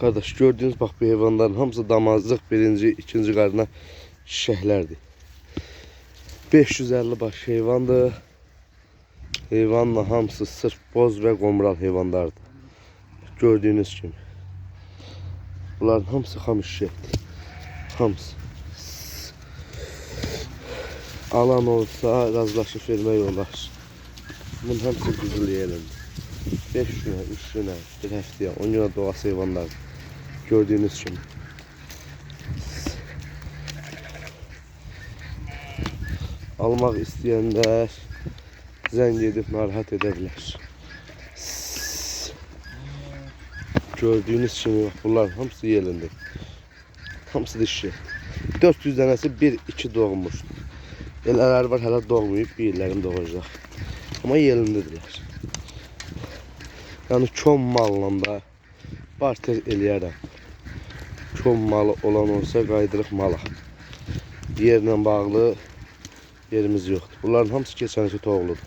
Kardeş gördüğünüz bak bu hayvanların hamısı damazlıq birinci, ikinci qarına şişəklərdir. 550 baş heyvandır. Heyvanla hamısı sırf boz ve qomral heyvanlardır. Gördüğünüz kimi. Bunların hamısı xam şişəkdir. Hamısı. Alan olsa razılaşıb vermək olar. Bunun hamısı qızıl yerimdir. 5 günə, 3 günə, bir həftəyə, 10 günə doğası heyvanlar. Gördüğünüz kimi. Almaq istəyənlər zəng edib narahat edə bilər. Gördüğünüz kimi bak bunlar hamısı yerində. Hamısı dişi. 400 dənəsi 1-2 doğmuşdur. Elələr var hələ doğmayıb, bir illərin doğacaq. Amma yerindədirlər. Yəni kom malla da barter eləyərəm. Kom malı olan olsa qaydırıq mala. Yerlə bağlı yerimiz yoxdur. Bunların hamısı keçən ilki toğludur.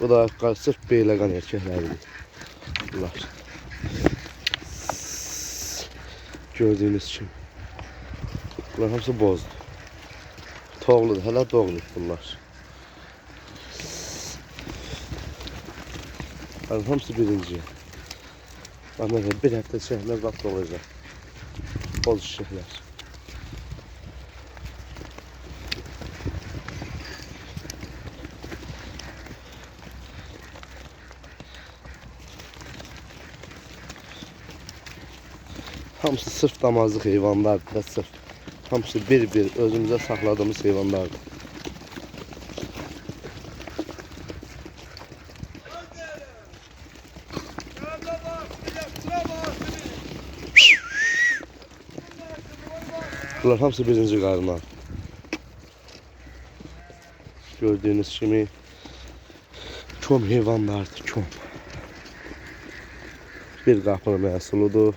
Bu da qa- sırf beyləqan erkəkləridir. Bunlar. Gördüyünüz kimi. Bunlar hamısı bozdur. Toğludur, hələ doğulur bunlar. Bunların hamısı birinci. Mesela bir hafta çəkməz vaxt olacaq. Boz çiçəklər. Hamısı sırf damazlıq heyvanlardır da sırf. Hamısı bir-bir özümüzə saxladığımız heyvanlardır. Bunlar hamısı birinci qarına. Gördüğünüz kimi kom heyvanlardır, kom. Bir qapının məhsuludur.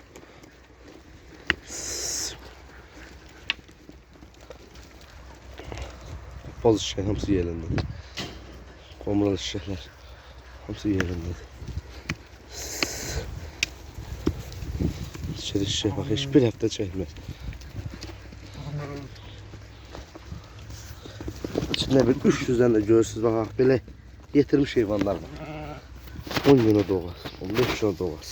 Boz şişək hamısı yerindədir. Qomral şişəklər hamısı yerindədir. İçeri şişək bax heç bir həftə çəkmir. İçində bir 300-dən də görürsünüz bax belə yetirmiş heyvanlar var. 10 günə doğar, 15 günə doğar.